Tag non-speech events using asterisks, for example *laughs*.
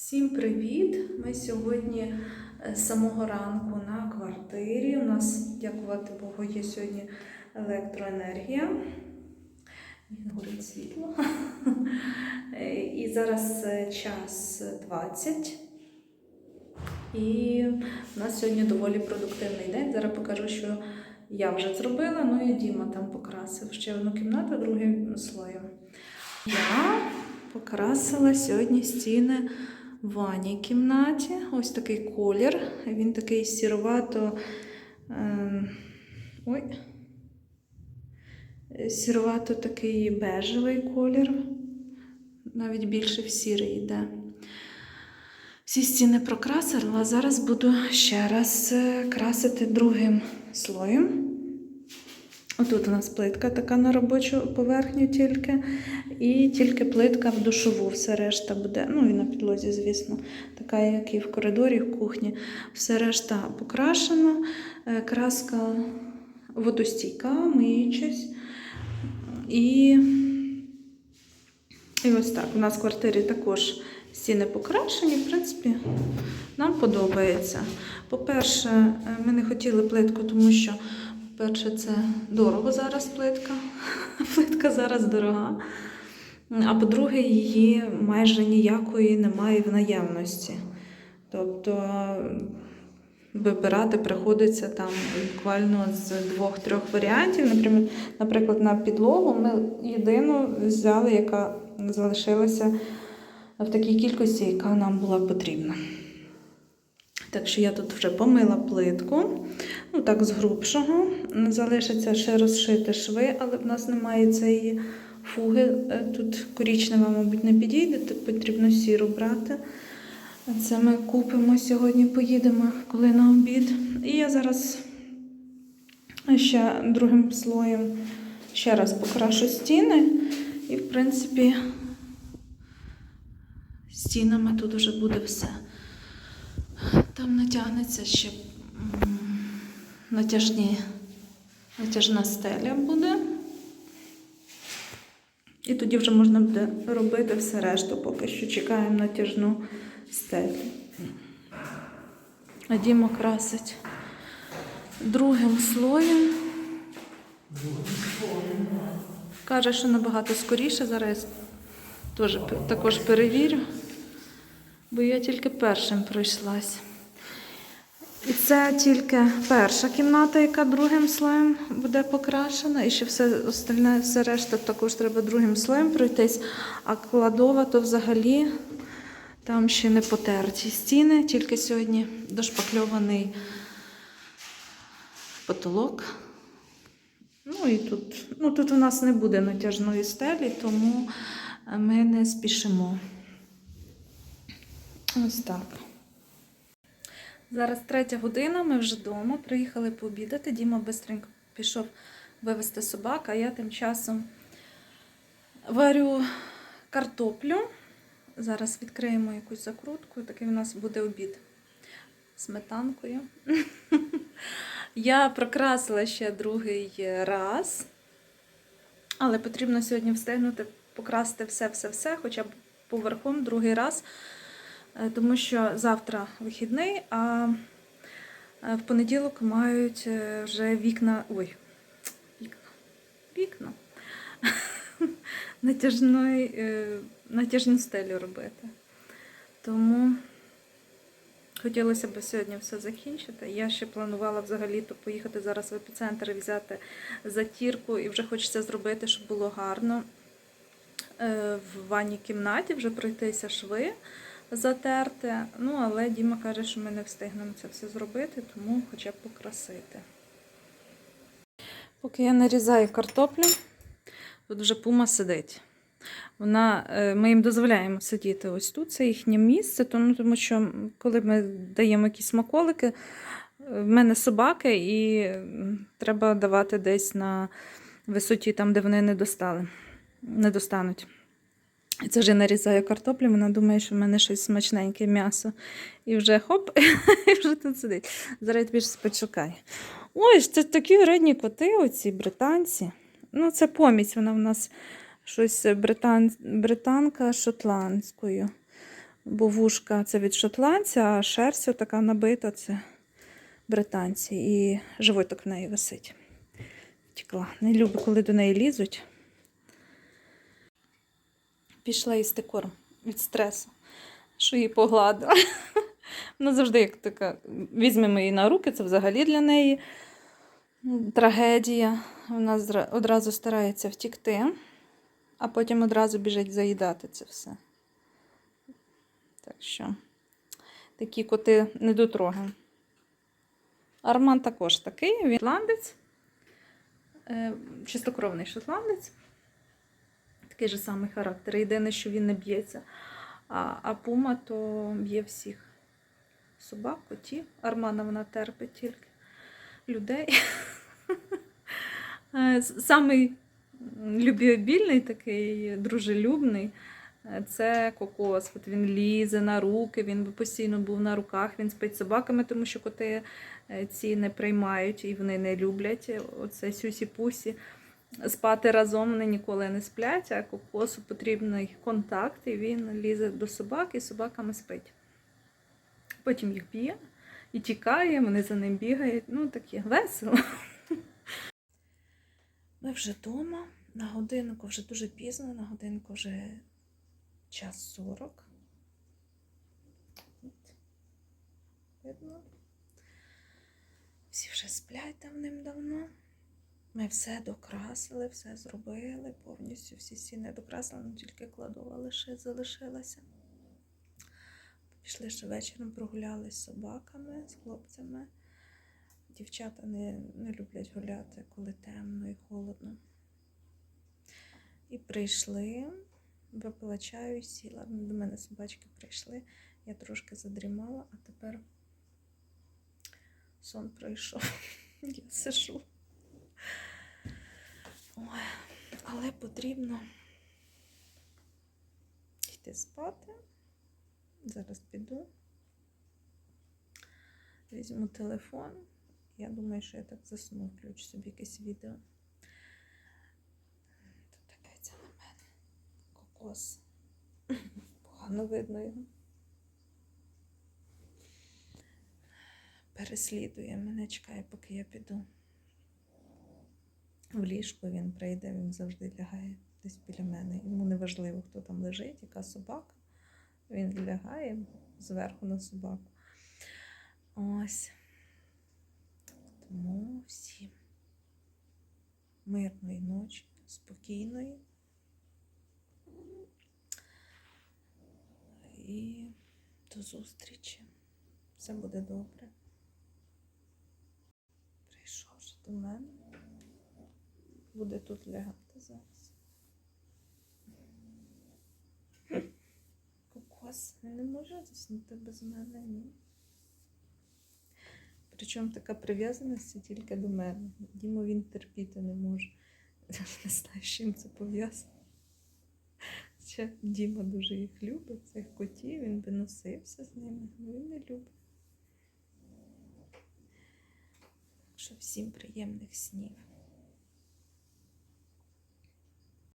Всім привіт! Ми сьогодні е, з самого ранку на квартирі. У нас, дякувати Богу, є сьогодні електроенергія. Горить світло. *laughs* Е, І зараз е, час 20. І у нас сьогодні доволі продуктивний день. Зараз покажу, що я вже зробила. Ну і Діма там покрасив ще одну кімнату другим слоєм. Я покрасила сьогодні стіни в ванній кімнаті. Ось такий колір. Він такий сіровато. ем, ой. Сіровато такий бежевий колір. Навіть більше в сірий йде. Всі стіни прокрасила, зараз буду ще раз е, красити другим слоєм. Отут у нас плитка така на робочу поверхню тільки. І тільки плитка в душову, все решта буде, ну і на підлозі, звісно, така, як і в коридорі, в кухні. Все решта покрашено, е, краска водостійка, миючись. І, і ось так. У нас в квартирі також стіни покрашені, в принципі, нам подобається. По-перше, е, ми не хотіли плитку, тому що, по-перше, це дорого зараз плитка. *laughs* Плитка зараз дорога. А по-друге, її майже ніякої немає в наявності. Тобто вибирати приходиться там буквально з двох-трьох варіантів. Наприклад, на підлогу ми єдину взяли, яка залишилася в такій кількості, яка нам була потрібна. Так що я тут вже помила плитку, ну так, з грубшого. Залишиться ще розшити шви, але в нас немає цієї фуги. Е, Тут корічнева, мабуть, не підійде, тут потрібно сіру брати. Це ми купимо сьогодні, поїдемо, коли на обід. І я зараз ще другим слоєм ще раз покрашу стіни. І, в принципі, стінами тут вже буде все. Там натягнеться ще натяжні, натяжна стеля буде. І тоді вже можна буде робити все решту, поки що чекаємо натяжну стелю. А Діма красить другим слоєм. Каже, що набагато скоріше. Зараз я також перевірю, бо я тільки першим пройшлась. І це тільки перша кімната, яка другим слоєм буде покрашена. І ще все остальне, все решта також треба другим слоєм пройтись. А кладова то взагалі там ще не потерті стіни, тільки сьогодні дошпакльований потолок. Ну і тут, ну тут у нас не буде натяжної стелі, тому ми не спішимо. Ось так. Зараз третя година, ми вже вдома, приїхали пообідати. Діма бистренько пішов вивезти собак, а я тим часом варю картоплю. Зараз відкриємо якусь закрутку, такий у нас буде обід сметанкою. *laughs* Я прокрасила ще другий раз, але потрібно сьогодні встигнути покрасити все-все-все, хоча б поверхом другий раз, тому що завтра вихідний, а е, в понеділок мають е, вже вікна. Ой, вікна. Вікна. *laughs* Е, натяжну стелю робити. Тому хотілося б сьогодні все закінчити. Я ще планувала взагалі-то поїхати зараз в епіцентр і взяти затірку, і вже хочеться зробити, щоб було гарно. Е, В ванній кімнаті вже пройтися шви затерти. Ну, але Діма каже, що ми не встигнемо це все зробити, тому хоча б покрасити. Поки я нарізаю картоплю, тут вже пума сидить. Вона, е, ми їм дозволяємо сидіти ось тут, це їхнє місце, тому, тому що коли ми даємо якісь смаколики, е, в мене собаки, і треба давати десь на висоті, там, де вони не достали, не достануть. Це вже нарізаю картоплю, вона думає, що в мене щось смачненьке м'ясо. І вже хоп, *laughs* і вже тут сидить. Зараз більше почекаю. Ой, це такі вредні коти, оці британці. Ну, це помість, вона в нас щось британ... британка шотландською. Бо вушка це від шотландця, а шерсть така набита це британці. І животик в неї висить. Втекла. Не люблю, коли до неї лізуть. Пішла їсти корм від стресу, що її погладила. *laughs* Вона завжди як така. Візьмемо її на руки, це взагалі для неї трагедія. Вона одразу старається втікти, а потім одразу біжить заїдати це все. Так що такі коти недотроги. Арман також такий, він шотландець, е, чистокровний шотландець. Такий же самий характер. Єдине, що він не б'ється. А, а пума то б'є всіх собак, котів. Армана вона терпить тільки людей. *laughs* Е, Самий м, такий дружелюбний. е, Це кокос. От він лізе на руки, він постійно був на руках, він спить собаками, тому що коти е, ці не приймають і вони не люблять оце сюсі-пусі. Спати разом вони ніколи не сплять, а кокосу потрібний контакт, і він лізе до собак і собаками спить. Потім їх б'є і тікає, вони за ним бігають. Ну, таке весело. Ми вже вдома. На годиннику вже дуже пізно, на годинку вже час 40. Видно. Всі вже сплять давним-давно. Ми все докрасили, все зробили, повністю всі стіни докрасили, ну тільки кладова лише залишилася. Пішли ще вечором, прогулялись з собаками, з хлопцями. Дівчата не, не люблять гуляти, коли темно і холодно. І прийшли, випила чаю і сіла. До мене собачки прийшли. Я трошки задрімала, а тепер сон пройшов. *laughs* Я сижу. Ой, але потрібно йти спати. Зараз піду. Візьму телефон. Я думаю, що я так засну, включу собі якесь відео. Тут дивиться на мене. Кокос. Погано видно його. Переслідує мене, чекає, поки я піду. В ліжко він прийде, він завжди лягає десь біля мене. Йому не важливо, хто там лежить, яка собака. Він лягає зверху на собаку. Ось. Тому всім мирної ночі, спокійної. І до зустрічі. Все буде добре. Прийшов до мене. Буде тут лягати зараз. Кокос не може заснути без мене, ні. Причому така прив'язаність тільки до мене. Діму він терпіти не може. Не знаю, з чим це пов'язано. Ще Діма дуже їх любить, цих котів, він би носився з ними, але він не любить. Так що всім приємних снів.